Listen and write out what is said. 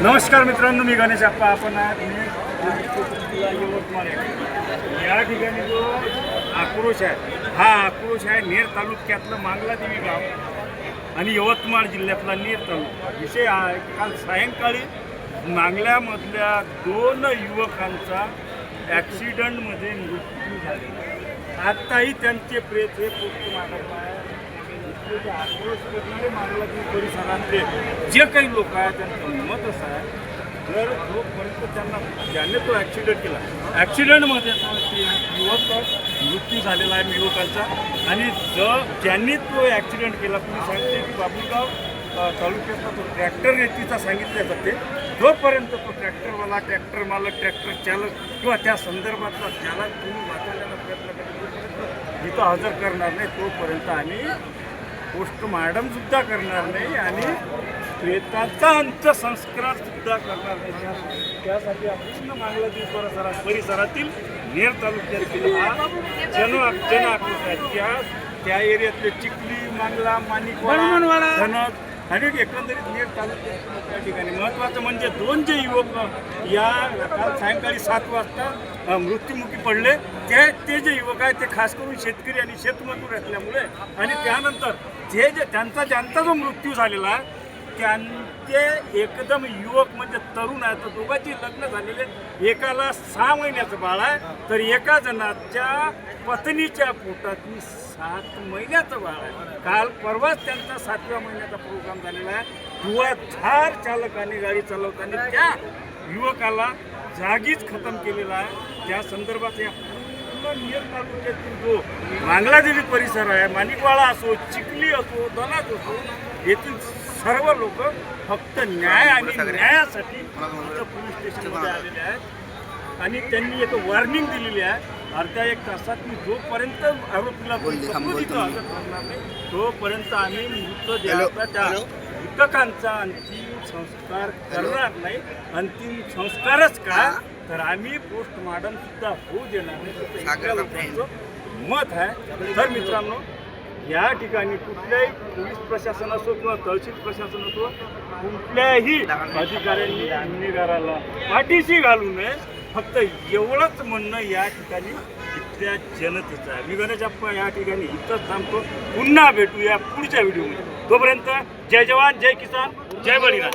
नमस्कार मित्रांनो मी गणेश आप्पा. आपण आहात मी यवतमाळ या ठिकाणी जो आक्रोश आहे हा आक्रोश आहे नेर तालुक्यातलं मांगलादेवी गाव आणि यवतमाळ जिल्ह्यातला नेर तालुका. विषय हा आहे की काल सायंकाळी मांगल्यामधल्या दोन युवकांचा ॲक्सिडंटमध्ये मृत्यू झाला. आत्ताही त्यांचे प्रेत हे पोस्टमार्टम आहे. जे आक्रोश करणारे परिसरातले जे काही लोक आहेत त्यांचं मत असं आहे जर जोपर्यंत त्यांना ज्याने तो ॲक्सिडेंट केला ॲक्सिडेंटमध्ये तो युवक मृत्यू झालेला आहे युवकांचा. आणि ज ज्यांनी तो ॲक्सिडेंट केला तुम्ही सांगते की बाबुलगाव अ, तालुक्यातला तो ट्रॅक्टर एटीचा सांगितले जाते जोपर्यंत तो ट्रॅक्टरवाला ट्रॅक्टर मालक ट्रॅक्टर चालक किंवा त्या संदर्भातला ज्याला तुम्ही वाचवण्याचा प्रयत्न करतो तिथं हजर करणार नाही तोपर्यंत आम्ही पोस्टमार्टम सुद्धा करणार नाही आणि प्रेताचा अंत्यसंस्कार सुद्धा करणार नाही. त्या- त्यासाठी आपण बांगलादेश परिसरात परिसरातील नेर तालुक्यातील हा जन जन आक्रोश आहे. त्या त्या एरियातले चिखली मांगला माणिकवाडा धनक आणि एकंदरीत नेर चालत त्या ठिकाणी. महत्त्वाचं म्हणजे दोन जे युवक या काल सायंकाळी सात वाजता मृत्युमुखी पडले. ते ते जे युवक आहेत ते खास करून शेतकरी आणि शेतमजूर असल्यामुळे आणि त्यानंतर जे जे त्यांचा ज्यांचा जो मृत्यू झालेला आहे त्यांचे एकदम युवक म्हणजे तरुण आहे तर दोघांची लग्न झालेले एकाला सहा महिन्याचं बाळ आहे. तर एका जणाच्या पत्नीच्या पोटात मी सात महिन्याचं बाळ आहे. काल परवाच त्यांचा सातव्या महिन्याचा प्रोग्राम झालेला आहे. धुवाधार चालकाने गाडी चालवताना त्या युवकाला जागीच खतम केलेला आहे. त्या संदर्भात या पूर्ण नियर तालुक्यातील जो मांगलादेवी परिसर आहे माणिकवाडा असो चिखली असो दलाज असो येथील सर्व लोक फक्त न्याय आणि न्यायासाठी पोलीस स्टेशनमध्ये आलेले आहेत. आणि त्यांनी एक वॉर्निंग दिलेली आहे. अर्ध्या एक तासात मी जोपर्यंत आरोपीला करणार नाही तोपर्यंत आम्ही मृतदेहाचा त्या मृतकांचा अंतिम संस्कार करणार नाही. अंतिम संस्कारच का? तर आम्ही पोस्टमार्टम सुद्धा होऊ देणार नाही. मत आहे. तर मित्रांनो या ठिकाणी कुठल्याही पोलीस प्रशासन असो किंवा तहसील प्रशासन असो कुठल्याही अधिकाऱ्यांनी गुन्हेगाराला पाठीशी घालू नये. फक्त एवढंच म्हणणं या ठिकाणी इथल्या जनतेचं आहे. मी गणेश अप्पा या ठिकाणी इथंच थांबतो. पुन्हा भेटूया पुढच्या व्हिडिओमध्ये. तोपर्यंत जय जवान जय किसान जय बळीराम.